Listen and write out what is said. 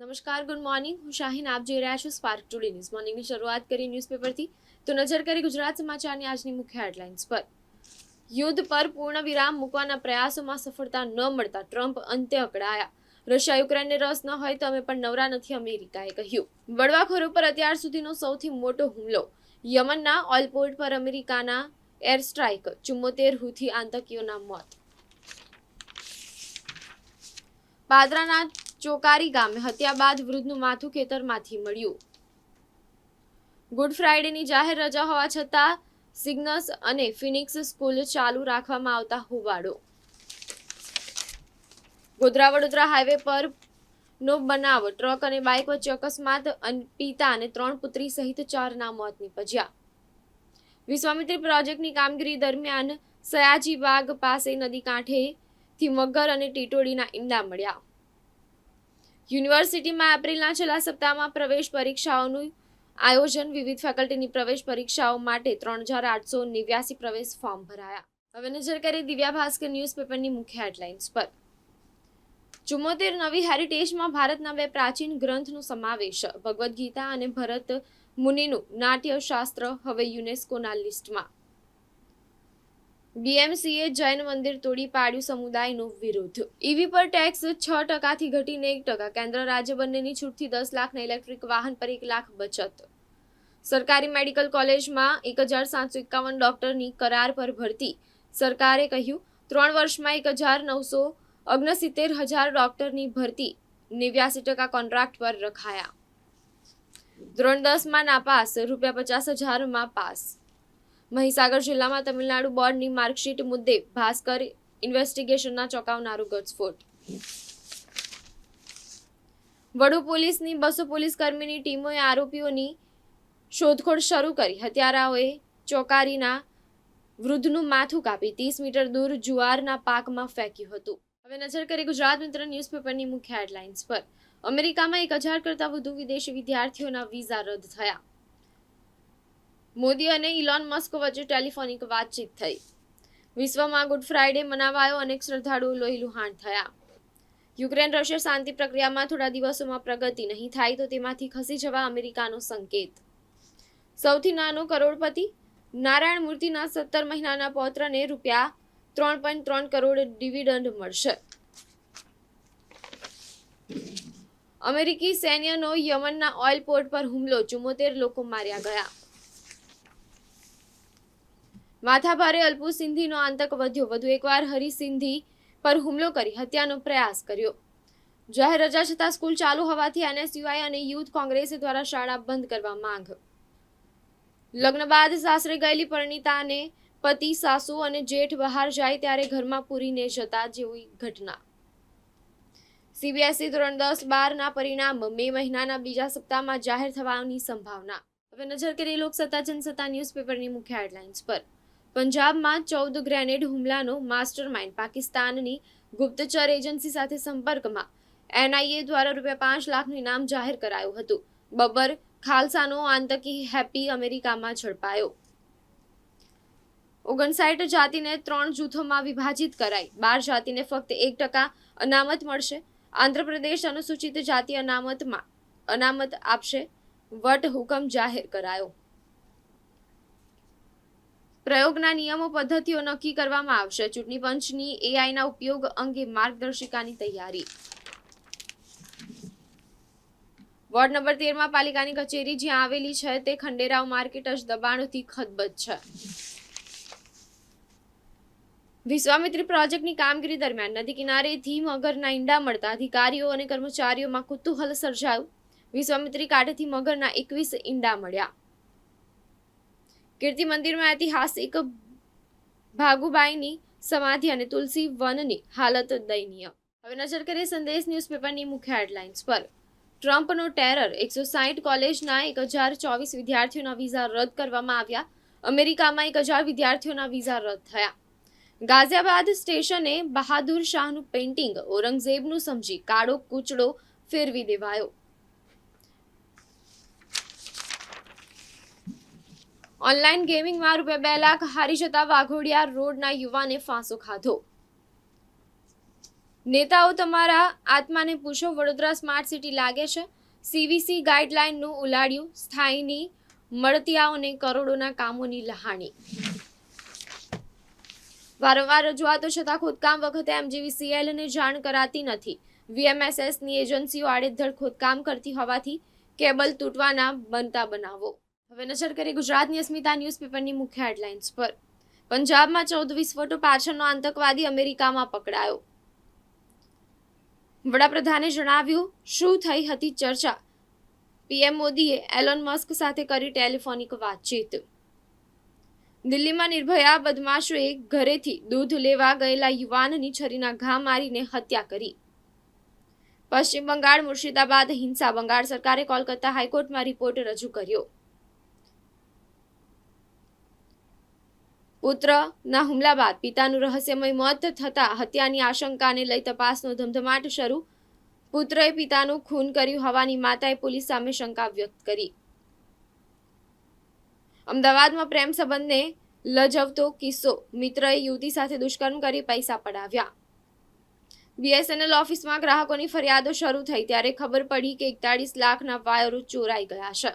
નમસ્કાર, good morning. હું શાહીન, આપ જોઈ રહ્યા છો સ્પાર્ક ટુડે ન્યૂઝ મોર્નિંગની શરૂઆત કરી ન્યૂઝપેપરથી. તો નજર કરી ગુજરાત સમાચારની આજની મુખ્ય હેડલાઇન્સ પર. યુદ્ધ પર પૂર્ણ વિરામ મૂકવાના પ્રયાસોમાં સફળતા ન મળતા ટ્રમ્પ અંતે અકળાયા. રશિયા યુક્રેનને રસ ન હોય તો અમે પણ નવરા નથી, અમેરિકાએ કહ્યું. બળવાખોરો પર અત્યાર સુધીનો સૌથી મોટો હુમલો. યમનના ઓઇલપોર્ટ પર અમેરિકાના એર સ્ટ્રાઇક ચુમ્મોતેર હુથી આતંકીઓના મોત. પાદરાના ચોકારી ગામે હત્યા બાદ વૃદ્ધનું માથું ખેતરમાંથી મળ્યું. ગુડ ફ્રાઇડેની જાહેર રજા હોવા છતાં સિગ્નસ અને ફિનિક્સ સ્કૂલ ચાલુ રાખવામાં આવતા હોવાળો ગોધરા વડોદરા હાઈવે પર નો બનાવ, ટ્રક અને બાઇક વચ્ચે અકસ્માત પિતા અને ત્રણ પુત્રી સહિત ચારના મોત નીપજ્યા. વિશ્વામિત્રી પ્રોજેક્ટની કામગીરી દરમિયાન સયાજી બાગ પાસે નદી કાંઠેથી મગર અને ટીટોડીના ઈંડા મળ્યા. યુનિવર્સિટીમાં એપ્રિલના છેલ્લા સપ્તાહમાં પ્રવેશ પરીક્ષાઓનું આયોજન વિવિધ ફેકલ્ટીની પ્રવેશ પરીક્ષાઓ માટે ત્રણ હજાર આઠસો નેવ્યાસી પ્રવેશ ફોર્મ ભરાયા. હવે નજર કરીએ દિવ્યા ભાસ્કર ન્યૂઝપેપરની મુખ્ય હેડલાઇન્સ પર. ચુમ્મોતેર નવી હેરિટેજમાં ભારતના બે પ્રાચીન ગ્રંથનો સમાવેશ, ભગવદ્ ગીતા અને ભરત મુનિનું નાટ્યશાસ્ત્ર હવે યુનેસ્કોના લિસ્ટમાં. બીએમસીએ જૈન મંદિર તોડી પાડ્યું સમુદાયનો વિરોધ. ઈવી પર ટેક્સ છ ટકાથી ઘટીને એક ટકા. કેન્દ્ર રાજ્ય બંનેની છૂટથી દસ લાખના ઇલેક્ટ્રિક વાહન પર એક લાખ બચત. સરકારી મેડિકલ કોલેજમાં એક હજાર સાતસો એકાવન ડોક્ટરની કરાર પર ભરતી. સરકારે કહ્યું, ત્રણ વર્ષમાં એક હજાર નવસો ઓગણસિત્તેર હજાર ડોક્ટરની ભરતી. નેવ્યાસી ટકા કોન્ટ્રાક્ટ પર રખાયા. ધોરણ દસમાં નાપાસ રૂપિયા પચાસ હજારમાં પાસ. મહીસાગર જિલ્લામાં તમિલનાડુ બોર્ડની માર્કશીટ મુદ્દે ભાસ્કર ઇન્વેસ્ટિગેશનના ચોંકાવનારો ઘટસ્ફોટ વડુ પોલીસની બસો પોલીસ કર્મીની ટીમોએ આરોપીઓની શોધખોળ શરૂ કરી. હત્યારાઓએ ચોકારીના વૃદ્ધનું માથું કાપી ત્રીસ મીટર દૂર જુવારના પાકમાં ફેંક્યું હતું. હવે નજર કરી ગુજરાત મિત્ર ન્યૂઝપેપરની મુખ્ય હેડલાઇન્સ પર. અમેરિકામાં એક હજાર કરતાં વધુ વિદેશી વિદ્યાર્થીઓના વિઝા રદ થયા. મોદી અને ઇલોન મસ્ક વચ્ચે ટેલિફોનિક વાતચીત થઈ. વિશ્વમાં ગુડ ફ્રાઇડે મનાવાયો અનેક શ્રદ્ધાળુઓ લોહીલુહાણ થયા. યુક્રેન રશિયા શાંતિ પ્રક્રિયામાં થોડા દિવસોમાં પ્રગતિ નહીં થાય તો તેમાંથી ખસી જવા અમેરિકાનો સંકેત. સૌથી નાનો કરોડપતિ નારાયણ મૂર્તિના સત્તર મહિનાના પૌત્રને રૂપિયા ત્રણ પોઈન્ટ ત્રણ કરોડ ડિવિડન્ડ મળશે. અમેરિકી સૈન્યનો યમનના ઓઇલ પોર્ટ પર હુમલો, ચુમ્મોતેર લોકો માર્યા ગયા. માથાભારે અલ્પુ સિંધીનો આતંક વધ્યો. વધુ એકવાર હરી સિંધી પર હુમલો કરી હત્યાનો પ્રયાસ કર્યો. જાહેર રજા છતાં સ્કૂલ ચાલુ હોવાથી એનએસયુઆઈ અને યુથ કોંગ્રેસ દ્વારા શાળા બંધ કરવા માંગ. લગ્ન બાદ સાસરે ગયેલી પરિણીતાને પતિ, સાસુ અને જેઠ બહાર જાય ત્યારે ઘરમાં પૂરીને જતા જેવી ઘટના. સીબીએસઈ ધોરણ દસ બારના પરિણામ મે મહિનાના બીજા સપ્તાહમાં જાહેર થવાની સંભાવના. હવે નજર કરીએ લોકસત્તા, જનસત્તા ન્યૂઝપેપરની મુખ્ય હેડલાઇન્સ પર. પંજાબમાં ચૌદ ગ્રેનેડ હુમલાનો માસ્ટર માઇન્ડ પાકિસ્તાનની ગુપ્તચર એજન્સી સાથે સંપર્કમાં. એનઆઈએ દ્વારા રૂપિયા પાંચ લાખનું ઇનામ જાહેર કરાયું હતું. બબર ખાલસાનો આતંકી હેપી અમેરિકામાં ઝડપાયો. ઓગણસાઠ જાતિને ત્રણ જૂથોમાં વિભાજિત કરાઈ. બાર જાતિને ફક્ત એક ટકા અનામત મળશે. આંધ્રપ્રદેશ અનુસૂચિત જાતિ અનામતમાં અનામત આપશે. વટ હુકમ જાહેર કરાયો. પ્રયોગના નિયમો, પદ્ધતિઓ નક્કી કરવામાં આવશે. ચૂંટણી પંચની એઆઈના ઉપયોગ અંગે માર્ગદર્શિકાની તૈયારી. વોર્ડ નંબર તેરમાં પાલિકાની કચેરી જ્યાં આવેલી છે તે ખંડેરાવ માર્કેટ જ દબાણથી ખદબદ છે. વિશ્વામિત્રી પ્રોજેક્ટની કામગીરી દરમિયાન નદી કિનારેથી મગરના ઈંડા મળતા અધિકારીઓ અને કર્મચારીઓમાં કુતૂહલ સર્જાયું. વિશ્વામિત્રી કાંઠેથી મગરના એકવીસ ઈંડા મળ્યા. કીર્તિ મંદિરમાં ઐતિહાસિક ભાગુબાઈની સમાધિ અને તુલસી વનની હાલત દયનીય. હવે નજર કરીએ સંદેશ ન્યૂઝપેપરની મુખ્ય હેડલાઇન્સ પર. ટ્રમ્પનો ટેરર એકસો સાહીઠ કોલેજના એક હજાર ચોવીસ વિદ્યાર્થીઓના વિઝા રદ કરવામાં આવ્યા. અમેરિકામાં એક હજાર વિદ્યાર્થીઓના વિઝા રદ થયા. ગાઝિયાબાદ સ્ટેશને બહાદુર શાહનું પેઇન્ટિંગ ઔરંગઝેબનું સમજી કાળો કૂચડો ફેરવી દેવાયો. ઓનલાઈન ગેમિંગમાં રૂપિયા બે લાખ હારી જતા વાઘોડિયા રોડના યુવાને ફાંસો ખાધો. નેતાઓ તમારા આત્માને પૂછો, વડોદરા સ્માર્ટ સિટી લાગે છે? સીવીસી ગાઈડલાઇનનું ઉલાડ્યું, સ્થાયીની મળતિયાઓને કરોડોના કામોની લહાણી. વારંવાર રજૂઆતો છતાં ખોદકામ વખતે એમજીવીસીએલને જાણ કરાતી નથી. વીએમએસએસની એજન્સીઓ આડેધડ ખોદકામ કરતી હોવાથી કેબલ તૂટવાના બનતા બનાવો. હવે નજર કરીએ ગુજરાતની અસ્મિતા ન્યૂઝપેપરની મુખ્ય હેડલાઇન્સ પર. પંજાબમાં ચૌદ વિસ્ફોટો પાછળનો આતંકવાદી અમેરિકામાં પકડાયો. વડાપ્રધાને જણાવ્યું, શું થઈ હતી ચર્ચા? પીએમ મોદીએ એલોન મસ્ક સાથે કરી ટેલિફોનિક વાતચીત. દિલ્હીમાં નિર્ભયા બદમાશોએ ઘરેથી દૂધ લેવા ગયેલા યુવાનની છરીના ઘા મારીને હત્યા કરી. પશ્ચિમ બંગાળ મુર્શિદાબાદ, હિંસા બંગાળ સરકારે કોલકાતા હાઈકોર્ટમાં રિપોર્ટ રજૂ કર્યો. પુત્રના હુમલા બાદ પિતાનું રહસ્યમય મોત થતા હત્યાની આશંકાને લઈ તપાસનો ધમધમાટ શરૂ પુત્રએ પિતાનું ખૂન કર્યું હોવાની માતાએ પોલીસ સામે શંકા વ્યક્ત કરી. અમદાવાદમાં પ્રેમ સંબંધને લજવતો કિસ્સો. મિત્રએ યુવતી સાથે દુષ્કર્મ કરી પૈસા પડાવ્યા. બીએસએનએલ ઓફિસમાં ગ્રાહકોની ફરિયાદો શરૂ થઈ ત્યારે ખબર પડી કે એકતાળીસ લાખના વાયરો ચોરાઈ ગયા છે.